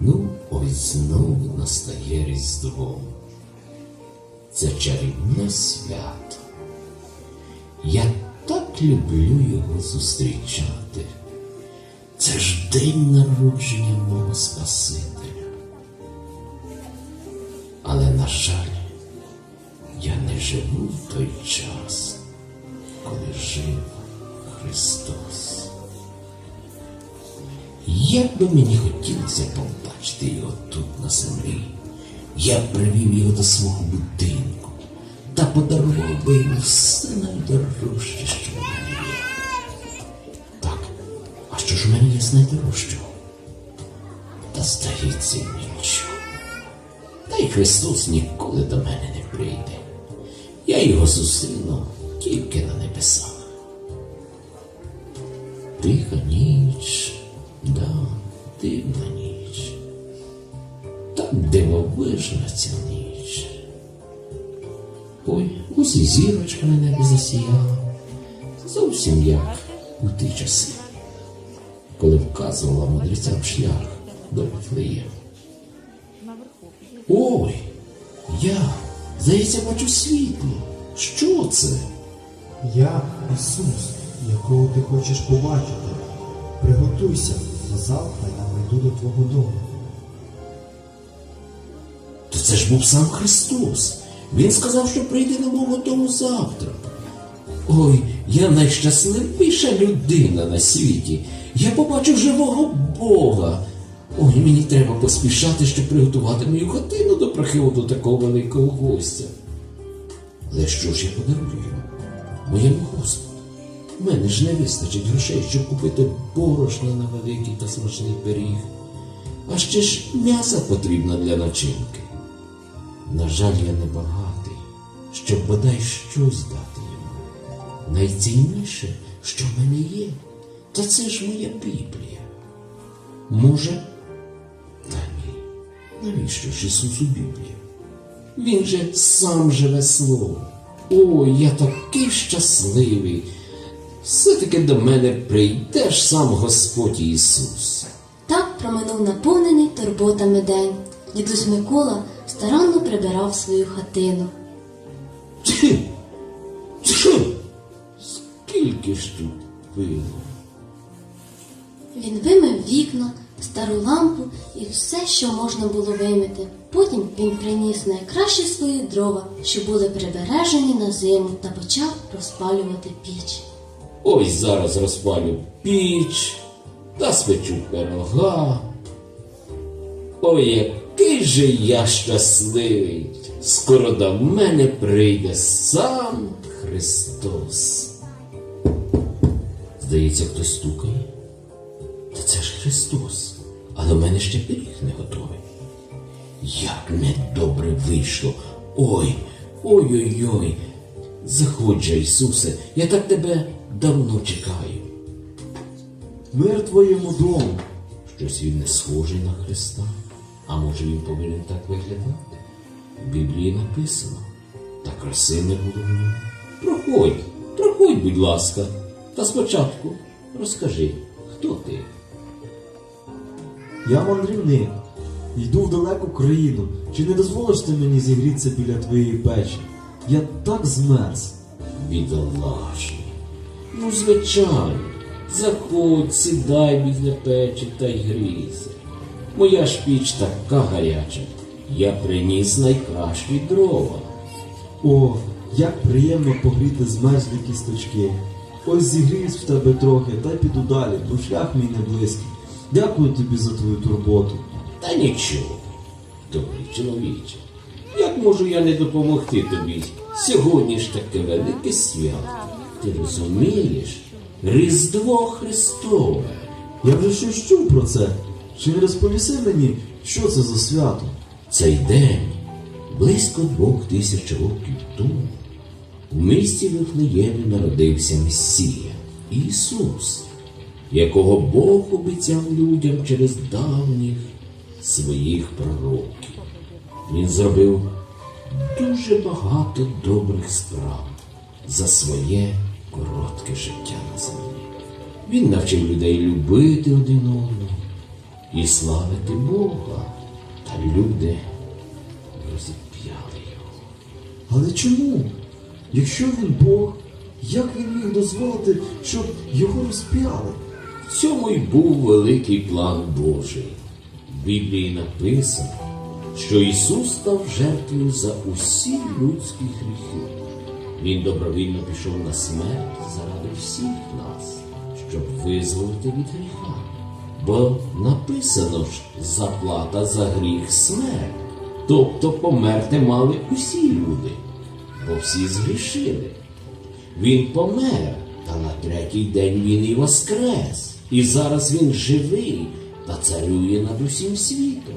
Ну, ось знову настає Різдво. Це чарівне свято. Я так люблю його зустрічати. Це ж день народження мого Спасителя. Але, на жаль, я не живу в той час, коли жив Христос. Як би мені хотілося побачити його тут на землі, я б привів його до свого будинку та подарував би йому все найдорожче, що в мене є. Так, а що ж у мене є з найдорожчого? Та здається нічого. Та й Христос ніколи до мене не прийде. Я його зустріну тільки на небесах. Тиха ніч, да, дивна ніч. Так дивовижна ця ніч. Ой, ось і зірочка на небі засіяла. Зовсім як у ті часи, коли вказувала мудрецям шлях до Вифлеєму. Ой, я, здається, бачу світло. Що це? Я Ісус, якого ти хочеш побачити. Приготуйся, бо завтра я прийду до твого дому. То це ж був сам Христос. Він сказав, що прийде до мого дому завтра. Ой, я найщасливіша людина на світі. Я побачив живого Бога. Ой, мені треба поспішати, щоб приготувати мою хатину до приходу такого великого гостя. Але що ж я подарую? Моєму Господу. У мене ж не вистачить грошей, щоб купити борошна на великий та смачний пиріг. А ще ж м'яса потрібно для начинки. На жаль, я не багатий, щоб бодай щось дати йому. Найцінніше, що в мене є, та це ж моя Біблія. Може. Навіщо ж Ісусу Біблія? Він же сам живе слово. Ой, я такий щасливий. Все-таки до мене прийде ж сам Господь Ісус. Так проминув наповнений турботами день. Дідусь Микола старанно прибирав свою хатину. Тьфу! Тьфу! Скільки ж тут пилу? Він вимив вікна, стару лампу і все, що можна було вимити. Потім він приніс найкращі свої дрова, що були прибережені на зиму, та почав розпалювати піч. Ось зараз розпалю піч та спечу пирога. Ой, який же я щасливий! Скоро до мене прийде сам Христос. Здається, хтось стукає. Та це ж Христос. Але в мене ще пиріг не готовий. Як недобре вийшло. Ой, ой-ой-ой. Заходь Ісусе, я так тебе давно чекаю. Мир твоєму дому. Щось він не схожий на Христа. А може він повинен так виглядати? В Біблії написано, та краси не було в ньому. Проходь, проходь, будь ласка. Та спочатку розкажи, хто ти? Я мандрівник. Йду в далеку країну. Чи не дозволиш ти мені зігрітися біля твоєї печі? Я так змерз. Бідолашний. Ну, звичайно, заходь, сідай біля печі та й грійся. Моя ж піч така гаряча. Я приніс найкращі дрова. О, як приємно погріти змерзлі кісточки. Ось зігріюсь в тебе трохи, та й піду далі, бо шлях мій не близький. Дякую тобі за твою турботу. Та нічого, добрий чоловіче. Як можу я не допомогти тобі? Сьогодні ж таке велике свято. Ти розумієш? Різдво Христове. Я вже щось чув про це. Чи не розповіси мені, що це за свято? Цей день, близько двох тисяч років тому, в місті Вифлеємі народився Месія, Ісус, якого Бог обіцяв людям через давніх своїх пророків. Він зробив дуже багато добрих справ. за своє коротке життя на землі. Він навчив людей любити один одного і славити Бога. Та люди розіп'яли його. Але чому? Якщо він Бог, як він міг дозволити, щоб його розп'яли? Цьому й був великий план Божий. В Біблії написано, що Ісус став жертвою за усі людські гріхи. Він добровільно пішов на смерть заради всіх нас, щоб визволити від гріха. Бо написано ж заплата за гріх смерть. Тобто померти мали усі люди, бо всі згрішили. Він помер, та на третій день він і воскрес. І зараз він живий та царює над усім світом.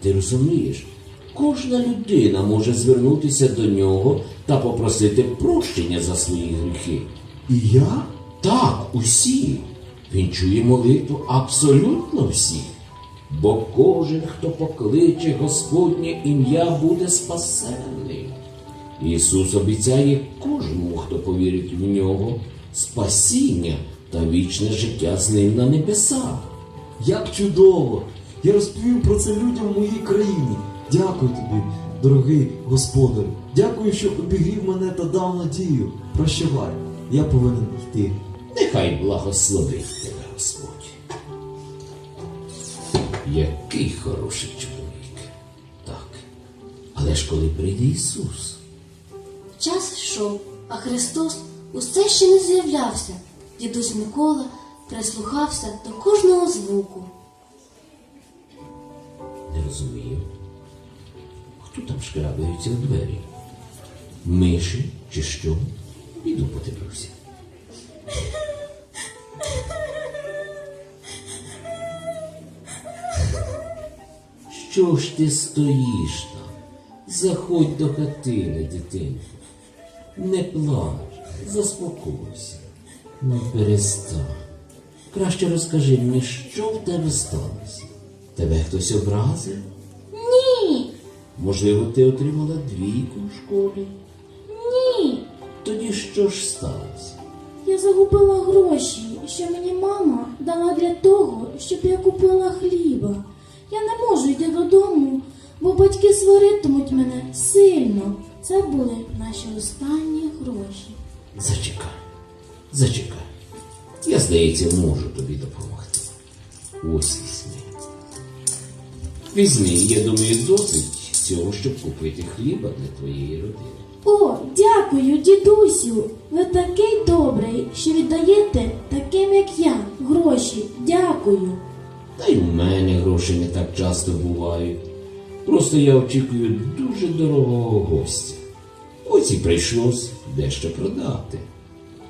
Ти розумієш, кожна людина може звернутися до нього та попросити прощення за свої гріхи. І я? Так, усі. Він чує молитву абсолютно всіх. Бо кожен, хто покличе Господнє ім'я, буде спасенний. Ісус обіцяє кожному, хто повірить в нього, спасіння та вічне життя з ним на небесах. Як чудово! Я розповів про це людям в моїй країні. Дякую тобі, дорогий господар. Дякую, що обігрів мене та дав надію. Прощавай, я повинен йти. Нехай благословить тебе Господь. Який хороший чоловік. Так. Але ж коли прийде Ісус, Час йшов, а Христос усе ще не з'являвся. Дідусь Микола прислухався до кожного звуку. не розумію. Хто там шкрабається у двері? Миші чи що? Іду подивлюся. Що ж ти стоїш там? Заходь до хатини, дитинко. Не плач, заспокойся. Не перестань. Краще розкажи мені, що в тебе сталося? Тебе хтось образив? Ні, Можливо, ти отримала двійку в школі? ні. Тоді що ж сталося? Я загубила гроші, що мені мама дала для того, щоб я купила хліба. Я не можу йти додому, бо батьки сваритимуть мене сильно. Це були наші останні гроші. Зачекай, зачекай. Я, здається, можу тобі допомогти. Ось візьми. Візьми, я думаю, досить цього, щоб купити хліба для твоєї родини. О, дякую, дідусю. Ви такий добрий, що віддаєте таким, як я, гроші. Дякую. Та й у мене гроші не так часто бувають. Просто я очікую дуже дорогого гостя. Ось і прийшлось дещо продати.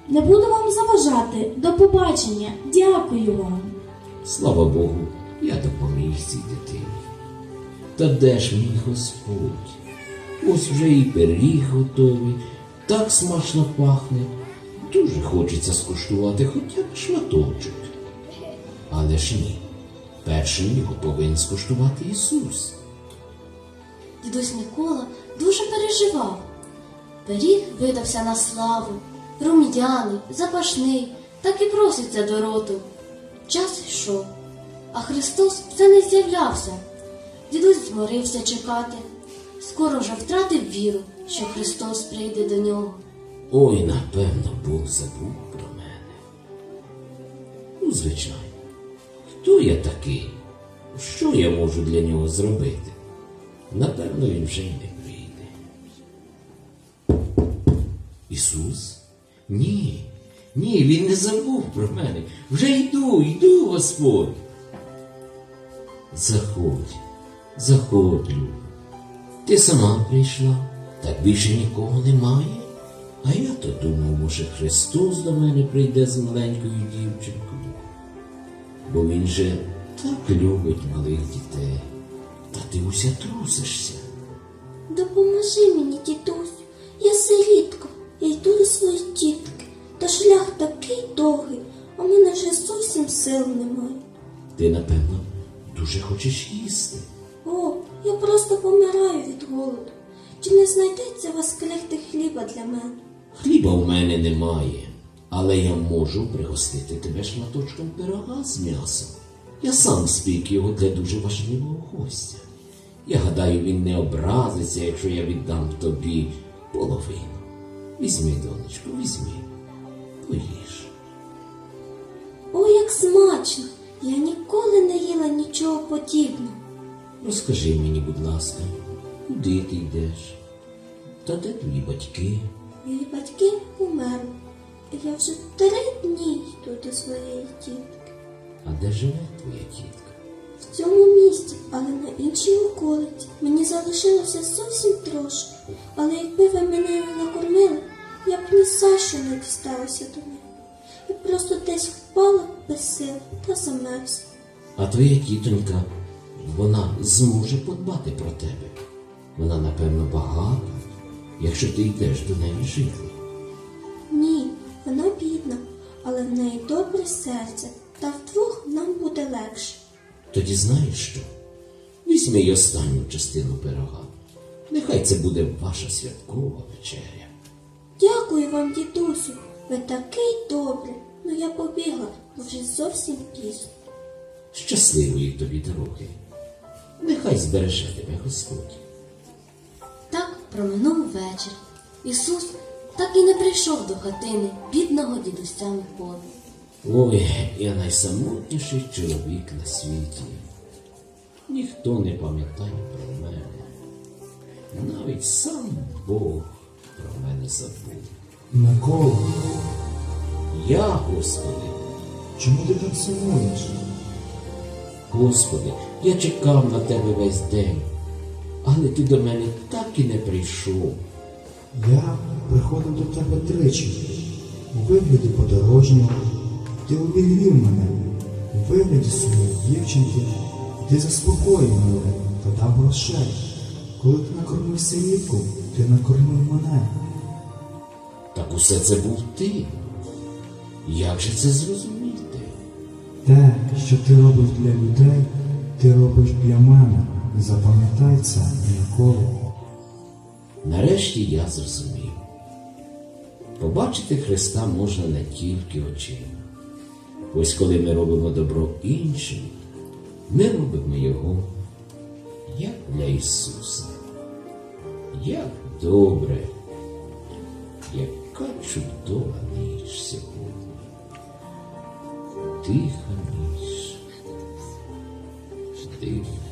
Не буду вам заважати. До побачення. Дякую вам. Слава Богу, я допоміг цій дитині. Та де ж мій Господь? Ось вже і пиріг готовий, так смачно пахне. Дуже хочеться скуштувати хоча б шматочок. Але ж ні, першим його повинен скуштувати Ісус. Дідусь Микола дуже переживав. Пиріг видався на славу, рум'яний, запашний, так і проситься до роту. Час йшов, а Христос все не з'являвся. Дідусь зморився чекати. Скоро вже втратив віру, що Христос прийде до нього. Ой, напевно, Бог забув про мене. Ну, звичайно, хто я такий? Що я можу для нього зробити? Напевно, він вже й не прийде. Ісус? Ні, ні, він не забув про мене. Вже йду, йду, Господь. Заходь, заходь, Люба. Ти сама прийшла, так більше нікого немає. А я то думав, може, Христос до мене прийде з маленькою дівчинкою. Бо він же так любить малих дітей. Та ти уся трусишся. Допоможи мені, дідусь. Я сирітка, я йду до своєї тітки. Та шлях такий довгий, а мене вже зовсім сил немає. Ти, напевно, дуже хочеш їсти. О, я просто помираю від голоду. Чи не знайдеться вас крихти хліба для мене? Хліба в мене немає, але я можу пригостити тебе шматочком пирога з м'ясом. Я сам спік його для дуже важливого гостя. Я гадаю, він не образиться, якщо я віддам тобі половину. Візьми, донечко, візьми. Поїж. Ой, як смачно! Я ніколи не їла нічого подібного. Розкажи мені, будь ласка, куди ти йдеш? Та де твої батьки? Мої батьки умерли. Я вже три дні йду до своєї тітки. А де живе твоя тітка? В цьому місті, але на іншій околиці. Мені залишилося зовсім трошки. Але якби ви мене не накормили, я б ні за що не дісталася до неї. Я просто десь впала без сил та замерзла. А твоя тітонька, вона зможе подбати про тебе. Вона, напевно, багата, якщо ти йдеш до неї жити. Ні, вона бідна, але в неї добре серце, та вдвох нам буде легше. Тоді знаєш що? Візьми й останню частину пирога. Нехай це буде ваша святкова вечеря. Дякую вам, дідусю. Ви такий добрий. Ну я побігла, бо вже зовсім пізно. Щасливої тобі дороги. Нехай збереже тебе Господь. Так проминув вечір. Ісус так і не прийшов до хатини бідного дідуся Миколи. Ой, я найсамотніший чоловік на світі. Ніхто не пам'ятає про мене. Навіть сам Бог про мене забув. Микола, Я, Господи, чому ти так сумуєш? Господи, я чекав на тебе весь день, але ти до мене так і не прийшов. Я приходив до тебе тричі. У вигляді подорожнього. Ти обігрів мене. У вигляді своєї дівчинки. Ти заспокоїв мене та дав грошей. Коли ти накормив сирітку, ти накормив мене. Так усе це був ти. Як же це зрозуміти? Те, що ти робиш для людей, ти робиш для мене. Запам'ятай це ніколи. Нарешті я зрозумів. Побачити Христа можна не тільки очима. Ось коли ми робимо добро іншим, ми робимо його як для Ісуса. Як добре, яка чудова ніч сьогодні. Тиха ніч. Тиха.